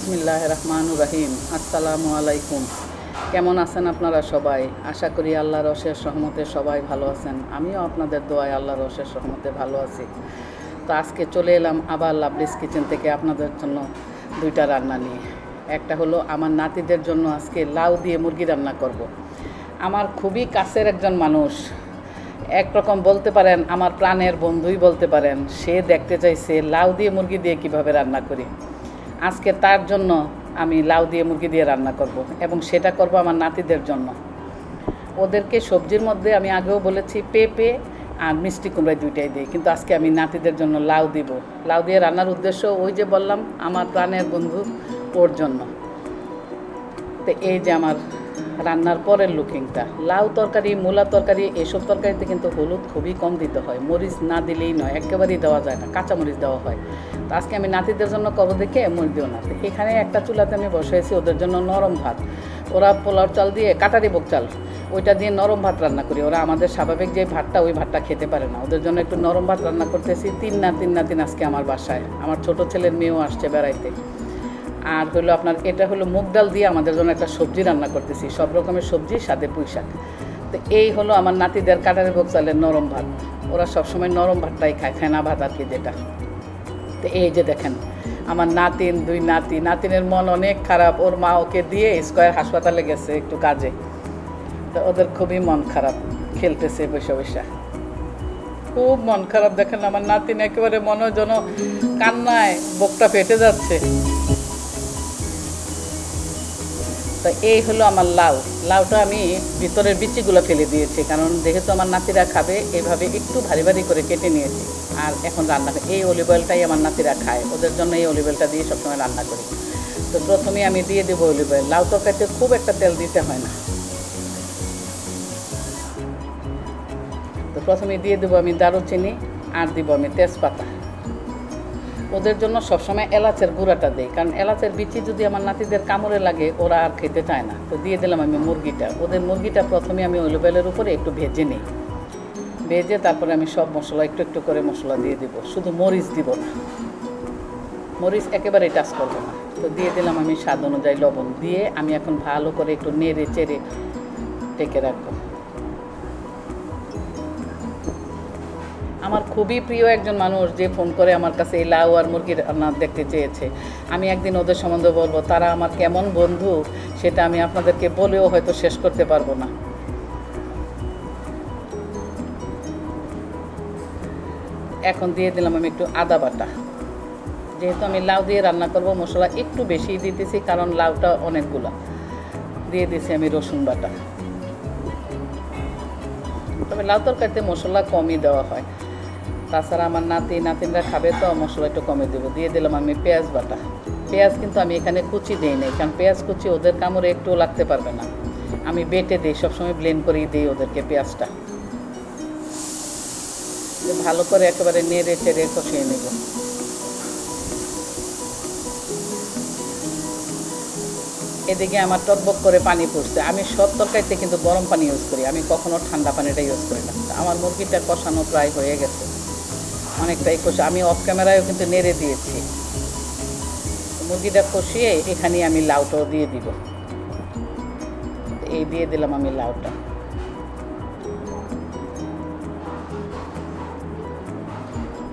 বিসমিল্লাহ রহমান রাহিম আসসালামু আলাইকুম। কেমন আছেন আপনারা সবাই? আশা করি আল্লাহর অশেষ সহমতে সবাই ভালো আছেন। আমিও আপনাদের দোয়ায় আল্লাহর অশেষ সহমতে ভালো আছি। তো আজকে চলে এলাম আবার লাভলিস কিচেন থেকে আপনাদের জন্য দুইটা রান্না নিয়ে। একটা হলো আমার নাতিদের জন্য আজকে লাউ দিয়ে মুরগি রান্না করব। আমার খুবই কাছের একজন মানুষ। একরকম বলতে পারেন, আমার প্রাণের বন্ধুই বলতে পারেন, সে দেখতে চাইছে লাউ দিয়ে মুরগি দিয়ে কীভাবে রান্না করি। আজকে তার জন্য আমি লাউ দিয়ে মুরগি দিয়ে রান্না করব এবং সেটা করব আমার নাতিদের জন্য। ওদেরকে সবজির মধ্যে আমি আগেও বলেছি পেঁপে আর মিষ্টি কুমড়ায় দুইটাই দিই, কিন্তু আজকে আমি নাতিদের জন্য লাউ দিব। লাউ দিয়ে রান্নার উদ্দেশ্য ওই যে বললাম, আমার প্রাণের বন্ধু ওর জন্য। তো এই যে আমার রান্নার পরের লুকিংটা। লাউ তরকারি, মূলা তরকারি, এসব তরকারিতে কিন্তু হলুদ খুবই কম দিতে হয়। মরিচ না দিলেই নয়, একেবারেই দেওয়া যায় না কাঁচা মরিচ দেওয়া হয়। তো আজকে আমি নাতিদের জন্য করব দেখে মরিচ দিও না। এখানে একটা চুলাতে আমি বসেছি ওদের জন্য নরম ভাত। ওরা পোলাও চাল দিয়ে, কাটারি বক চাল, ওইটা দিয়ে নরম ভাত রান্না করি। ওরা আমাদের স্বাভাবিক যে ভাতটা, ওই ভাতটা খেতে পারে না। ওদের জন্য একটু নরম ভাত রান্না করতেছি, তিন না তিন না তিন আজকে আমার বাসায়। আমার ছোট ছেলের মেয়েও আসছে বেড়াইতে। আর হলো আপনার, এটা হলো মুগ ডাল দিয়ে আমাদের জন্য একটা সবজি রান্না করতেছি। সব রকমের সবজি সাদে পুঁই শাক তো এই হলো আমার নাতিদের কাটারি ভোগ চালের নরম ভাত। ওরা সবসময় নরম ভাতটাই খায়, ফেনা ভাত আর কি যেটা। তো এই যে দেখেন, আমার নাতিন, দুই নাতি, নাতিনের মন অনেক খারাপ। ওর মা ওকে দিয়ে স্কোয়ার হাসপাতালে গেছে একটু কাজে। তো ওদের খুবই মন খারাপ, খেলতেছে বসে বসে। খুব মন খারাপ দেখেন, আমার নাতিন একেবারে মনে যেন কান্নায়, বুকটা ফেটে যাচ্ছে। তো এই হলো আমার লাউ। লাউটা আমি ভিতরের বিচিগুলো ফেলে দিয়েছি, কারণ যেহেতু আমার নাতিরা খাবে, এভাবে একটু ভারী ভারী করে কেটে নিয়েছি। আর এখন রান্না এই অলিভ অয়েলটাই আমার নাতিরা খায়। ওদের জন্য এই অলিভ অয়েলটা দিয়ে সবসময় রান্না করি। তো প্রথমে আমি দিয়ে দেবো অলিভ অয়েল লাউ তরকারিতে খুব একটা তেল দিতে হয় না। তো প্রথমে দিয়ে দেবো আমি দারুচিনি, আর দিব আমি তেজপাতা। ওদের জন্য সবসময় এলাচের গুঁড়াটা দিই। কারণ এলাচের বিচি যদি আমার নাতিদের কামড়ে লাগে, ওরা আর খেতে চায় না। তো দিয়ে দিলাম আমি মুরগিটা। ওদের মুরগিটা প্রথমে আমি অলিভেলের উপরে একটু ভেজে নিই। ভেজে তারপরে আমি সব মশলা, একটু একটু করে মশলা দিয়ে দিব। শুধু মরিচ দিব না। মরিচ একেবারে টাচ করব না। তো দিয়ে দিলাম আমি স্বাদ অনুযায়ী লবণ। দিয়ে আমি এখন ভালো করে একটু নেড়ে চেড়ে টেকে রাখব। আমার খুবই প্রিয় একজন মানুষ যে ফোন করে আমার কাছে এই লাউ আর মুরগির রান্না দেখতে চেয়েছে। আমি একদিন ওদের সম্বন্ধে বলব, তারা আমার কেমন বন্ধু সেটা আমি আপনাদেরকে বলেও হয়তো শেষ করতে পারব না। এখন দিয়ে দিলাম আমি একটু আদা বাটা। যেহেতু আমি লাউ দিয়ে রান্না করব, মশলা একটু বেশি দিতেছি, কারণ লাউটা অনেকগুলো। দিয়ে দিয়েছি আমি রসুন বাটা। তবে লাউ তরকারিতে মশলা কমই দেওয়া হয়। তাছাড়া আমার নাতি, নাতিনরা খাবে তো মশলা একটু কমে দেবো। দিয়ে দিলাম আমি পেঁয়াজ বাটা। পেঁয়াজ কিন্তু আমি এখানে কুচি দিই নাই, কারণ পেঁয়াজ কুচি ওদের কামড়ে একটু লাগতে পারবে না। আমি বেটে দিই, সবসময় ব্লেন্ড করেই দিই ওদেরকে পেঁয়াজটা। ভালো করে একেবারে নেড়ে চেড়ে কষিয়ে নেব। এদিকে আমার টকবক করে পানি পড়ছে। আমি সব তরকারিতে কিন্তু গরম পানি ইউজ করি, আমি কখনো ঠান্ডা পানিটা ইউজ করি না। আমার মুরগিটা কষানো প্রায় হয়ে গেছে। অনেকটাই কষা আমি অফ ক্যামেরায়ও কিন্তু নেড়ে দিয়েছি। মুরগিটা কষিয়ে এখানে আমি লাউটাও দিয়ে দিব। এই দিয়ে দিলাম আমি লাউটা।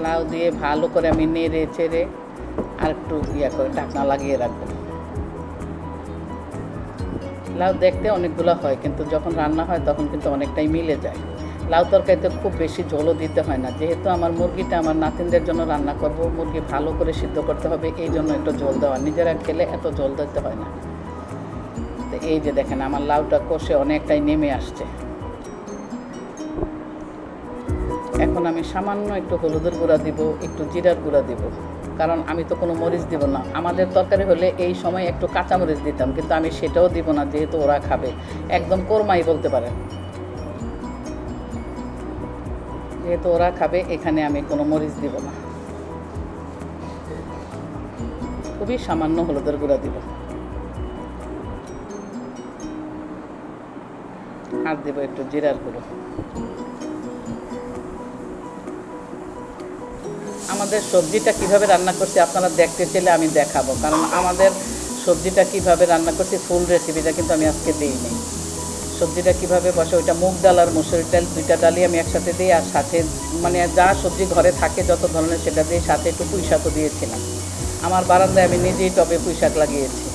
লাউ দিয়ে ভালো করে আমি নেড়ে চেড়ে আর একটু ইয়া করে ঢাকনা লাগিয়ে রাখব। লাউ দেখতে অনেকগুলো হয়, কিন্তু যখন রান্না হয় তখন কিন্তু অনেকটাই মিলে যায়। লাউ তরকারিতে খুব বেশি ঝোলও দিতে হয় না। যেহেতু আমার মুরগিটা আমার নাতিনদের জন্য রান্না করব, মুরগি ভালো করে সিদ্ধ করতে হবে, এই জন্য একটু ঝোল দেওয়া। নিজেরা খেলে এত ঝোল দিতে হয় না। তো এই যে দেখেন, আমার লাউটা কষে অনেকটাই নেমে আসছে। এখন আমি সামান্য একটু হলুদের গুঁড়া দিব, একটু জিরার গুঁড়া দিব। কারণ আমি তো কোনো মরিচ দিব না। আমাদের তরকারি হলে এই সময় একটু কাঁচা মরিচ দিতাম, কিন্তু আমি সেটাও দিব না, যেহেতু ওরা খাবে। একদম কোরমাই বলতে পারেন। যেহেতু ওরা খাবে, এখানে আমি কোনো মরিচ দিব না। খুবই সামান্য হলুদের গুঁড়া দিব। আর দেবো একটু জিরার গুঁড়ো। আমাদের সবজিটা কীভাবে রান্না করছি আপনারা দেখতে চাইলে আমি দেখাবো, কারণ আমাদের সবজিটা কীভাবে রান্না করছি ফুল রেসিপিটা কিন্তু আমি আজকে দিইনি। সবজিটা কীভাবে বসে, ওইটা মুগ ডাল আর মুসুরির ডাল দুইটা ডালই আমি একসাথে দিই আর সাথে মানে যা সবজি ঘরে থাকে যত ধরনের সেটা দিয়ে সাথে একটু পুঁই শাকও দিয়েছিলাম। আমার বারান্দায় আমি নিজেই টবে পুঁই শাক লাগিয়েছি।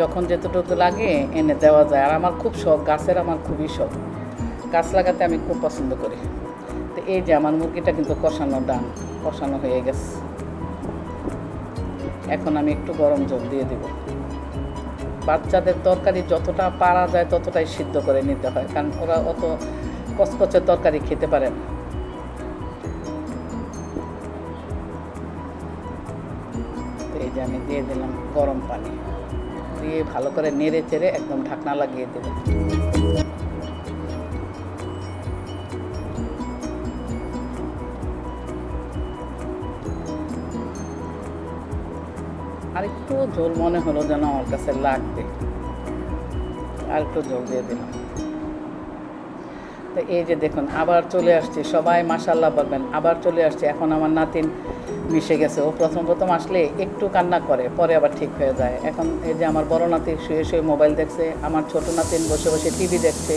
যখন যেতটুকু লাগে এনে দেওয়া যায়। আর আমার খুব শখ, গাছের আমার খুবই শখ। গাছ লাগাতে আমি খুব পছন্দ করি। তো এই যে আমার মুরগিটা কিন্তু কষানো ডান কষানো হয়ে গেছে। এখন আমি একটু গরম জল দিয়ে দেব। বাচ্চাদের তরকারি যতটা পারা যায় ততটাই সিদ্ধ করে নিতে হয়, কারণ ওরা অত কচকচে তরকারি খেতে পারে না। এই যে আমি দিয়ে দিলাম গরম পানি, দিয়ে ভালো করে নেড়ে চেড়ে একদম ঢাকনা লাগিয়ে দেবো। আর একটু ঝোল মনে হলো যেন আমার কাছে লাগবে। আর একটু ঝোল দিয়ে দিলাম। তো এই যে দেখুন, আবার চলে আসছে। সবাই মাসাল্লাহ বলবেন, আবার চলে আসছে। এখন আমার নাতিন মিশে গেছে। ও প্রথম প্রথম আসলে একটু কান্না করে, পরে আবার ঠিক হয়ে যায়। এখন এই যে আমার বড় নাতি শুয়ে শুয়ে মোবাইল দেখছে, আমার ছোট নাতিন বসে বসে টিভি দেখছে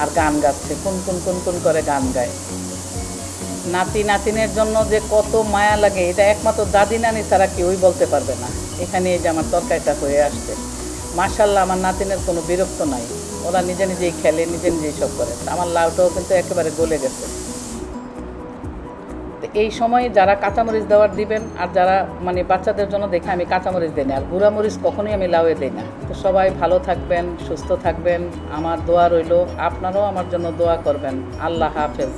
আর গান গাচ্ছে, কোন কোন কোন কোন করে গান গায়। নাতি নাতিনের জন্য যে কত মায়া লাগে, এটা একমাত্র দাদি নানি ছাড়া কেউই বলতে পারবে না। এখানে এই যে আমার তরকারিটা হয়ে আসছে। মার্শাল্লাহ আমার নাতিনের কোনো বিরক্ত নাই। ওরা নিজে নিজেই খেলে, নিজে নিজেই সব করে। আমার লাউটাও কিন্তু একেবারে গলে গেছে। এই সময়ে যারা কাঁচামরিচ দেওয়ার দিবেন, আর যারা মানে বাচ্চাদের জন্য দেখে আমি কাঁচামরিচ দিই না, আর গুঁড়ামরিচ কখনোই আমি লাউয়ে দিই না। তো সবাই ভালো থাকবেন, সুস্থ থাকবেন। আমার দোয়া রইল, আপনারাও আমার জন্য দোয়া করবেন। আল্লাহ হাফেজ।